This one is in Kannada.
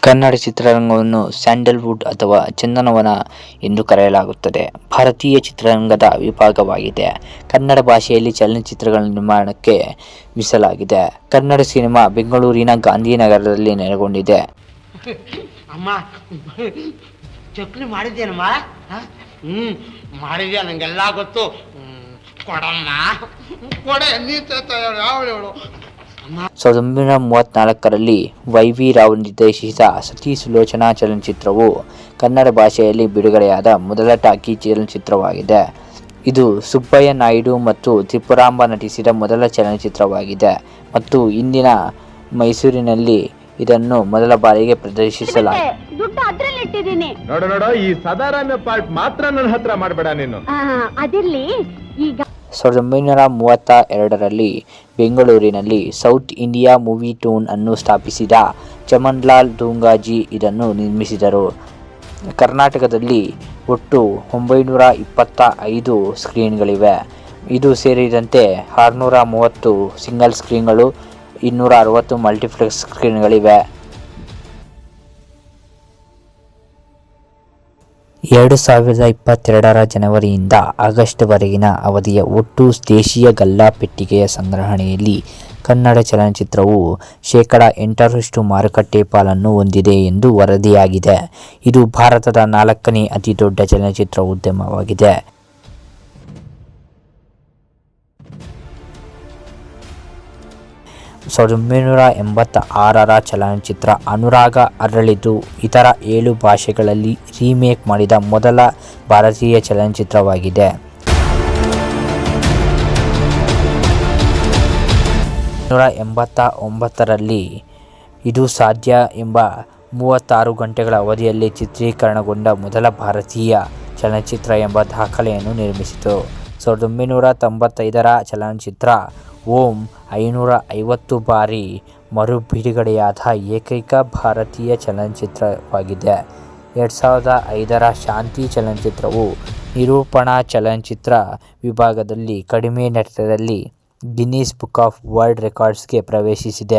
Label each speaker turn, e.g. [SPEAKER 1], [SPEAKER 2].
[SPEAKER 1] ಕನ್ನಡ ಚಿತ್ರರಂಗವನ್ನು ಸ್ಯಾಂಡಲ್ವುಡ್ ಅಥವಾ ಚಂದನವನ ಎಂದು ಕರೆಯಲಾಗುತ್ತದೆ. ಭಾರತೀಯ ಚಿತ್ರರಂಗದ ವಿಭಾಗವಾಗಿದೆ. ಕನ್ನಡ ಭಾಷೆಯಲ್ಲಿ ಚಲನಚಿತ್ರಗಳ ನಿರ್ಮಾಣಕ್ಕೆ ಮೀಸಲಾಗಿದೆ. ಕನ್ನಡ ಸಿನಿಮಾ ಬೆಂಗಳೂರಿನ ಗಾಂಧಿನಗರದಲ್ಲಿ ನೆಲೆಗೊಂಡಿದೆ.
[SPEAKER 2] ಅಮ್ಮ, ಚಕ್ಲಿ ಮಾಡಿದ್ದೇನಮ್ಮ? ಹ್ಞೂ ಮಾಡಿದ್ಯಾ ಗೊತ್ತು. ಕೊಡಮ್ಮ. ಕೊಡೆ, ನೀ ಯಾವ
[SPEAKER 1] ಸಾವಿರದ ಒಂಬೈನೂರ ಮೂವತ್ತ್ನಾಲ್ಕರಲ್ಲಿ ವೈ ವಿ ರಾವ್ ನಿರ್ದೇಶಿಸಿದ ಸತಿ ಸುಲೋಚನಾ ಚಲನಚಿತ್ರವು ಕನ್ನಡ ಭಾಷೆಯಲ್ಲಿ ಬಿಡುಗಡೆಯಾದ ಮೊದಲ ಟಾಕಿ ಚಲನಚಿತ್ರವಾಗಿದೆ. ಇದು ಸುಬ್ಬಯ್ಯ ನಾಯ್ಡು ಮತ್ತು ತ್ರಿಪುರಾಂಬ ನಟಿಸಿದ ಮೊದಲ ಚಲನಚಿತ್ರವಾಗಿದೆ ಮತ್ತು ಇಂದಿನ ಮೈಸೂರಿನಲ್ಲಿ ಇದನ್ನು ಮೊದಲ ಬಾರಿಗೆ ಪ್ರದರ್ಶಿಸಲಾಗಿದೆ.
[SPEAKER 3] ದುಡ್ಡು ಅದ್ರಲ್ಲಿ ಇಟ್ಟಿದ್ದೀನಿ.
[SPEAKER 4] ನೋಡು ನೋಡು ಈ ಸದಾರಾಮ್ಯ ಪಾರ್ಟ್ ಮಾತ್ರ ನನ್ನ ಹತ್ರ ಮಾಡಬೇಡ ನೀನು.
[SPEAKER 3] ಆ, ಅದಿರ್ಲಿ ಈಗ
[SPEAKER 1] ಸಾವಿರದ ಒಂಬೈನೂರ ಮೂವತ್ತ ಎರಡರಲ್ಲಿ ಬೆಂಗಳೂರಿನಲ್ಲಿ ಸೌತ್ ಇಂಡಿಯಾ ಮೂವಿ ಟೂನ್ ಅನ್ನು ಸ್ಥಾಪಿಸಿದ ಚಮನ್ಲಾಲ್ ದೂಂಗಾಜಿ ಇದನ್ನು ನಿರ್ಮಿಸಿದರು. ಕರ್ನಾಟಕದಲ್ಲಿ ಒಟ್ಟು ಒಂಬೈನೂರ ಇಪ್ಪತ್ತ ಐದು ಸ್ಕ್ರೀನ್ಗಳಿವೆ. ಇದು ಸೇರಿದಂತೆ ಆರುನೂರ ಮೂವತ್ತು ಸಿಂಗಲ್ ಸ್ಕ್ರೀನ್ಗಳು, ಇನ್ನೂರ ಅರವತ್ತು ಮಲ್ಟಿಪ್ಲೆಕ್ಸ್ ಸ್ಕ್ರೀನ್ಗಳಿವೆ. ಎರಡು ಸಾವಿರದ ಇಪ್ಪತ್ತೆರಡರ ಜನವರಿಯಿಂದ ಆಗಸ್ಟ್ವರೆಗಿನ ಅವಧಿಯ ಒಟ್ಟು ದೇಶೀಯ ಗಲ್ಲಾಪೆಟ್ಟಿಗೆಯ ಸಂಗ್ರಹಣೆಯಲ್ಲಿ ಕನ್ನಡ ಚಲನಚಿತ್ರವು ಶೇಕಡ ಎಂಟರಷ್ಟು ಮಾರುಕಟ್ಟೆ ಪಾಲನ್ನು ಹೊಂದಿದೆ ಎಂದು ವರದಿಯಾಗಿದೆ. ಇದು ಭಾರತದ ನಾಲ್ಕನೇ ಅತಿದೊಡ್ಡ ಚಲನಚಿತ್ರ ಉದ್ಯಮವಾಗಿದೆ. ಸಾವಿರದ ಒಂಬೈನೂರ ಎಂಬತ್ತ ಆರರ ಚಲನಚಿತ್ರ ಅನುರಾಗ ಅರಳಿದ್ದು, ಇತರ ಏಳು ಭಾಷೆಗಳಲ್ಲಿ ರೀಮೇಕ್ ಮಾಡಿದ ಮೊದಲ ಭಾರತೀಯ ಚಲನಚಿತ್ರವಾಗಿದೆ. ನೂರ ಎಂಬತ್ತ ಒಂಬತ್ತರಲ್ಲಿ ಇದು ಸಾಧ್ಯ ಎಂಬ ಮೂವತ್ತಾರು ಗಂಟೆಗಳ ಅವಧಿಯಲ್ಲಿ ಚಿತ್ರೀಕರಣಗೊಂಡ ಮೊದಲ ಭಾರತೀಯ ಚಲನಚಿತ್ರ ಎಂಬ ದಾಖಲೆಯನ್ನು ನಿರ್ಮಿಸಿತು. ಸಾವಿರದ ಒಂಬೈನೂರ ತೊಂಬತ್ತೈದರ ಚಲನಚಿತ್ರ ಓಂ ಐನೂರ ಐವತ್ತು ಬಾರಿ ಮರು ಬಿಡುಗಡೆಯಾದ ಏಕೈಕ ಭಾರತೀಯ ಚಲನಚಿತ್ರವಾಗಿದೆ. ಎರಡು ಸಾವಿರದ ಐದರ ಶಾಂತಿ ಚಲನಚಿತ್ರವು ನಿರೂಪಣಾ ಚಲನಚಿತ್ರ ವಿಭಾಗದಲ್ಲಿ ಕಡಿಮೆ ನಷ್ಟದಲ್ಲಿ ಗಿನ್ನಿಸ್ ಬುಕ್ ಆಫ್ ವರ್ಲ್ಡ್ ರೆಕಾರ್ಡ್ಸ್ಗೆ ಪ್ರವೇಶಿಸಿದೆ.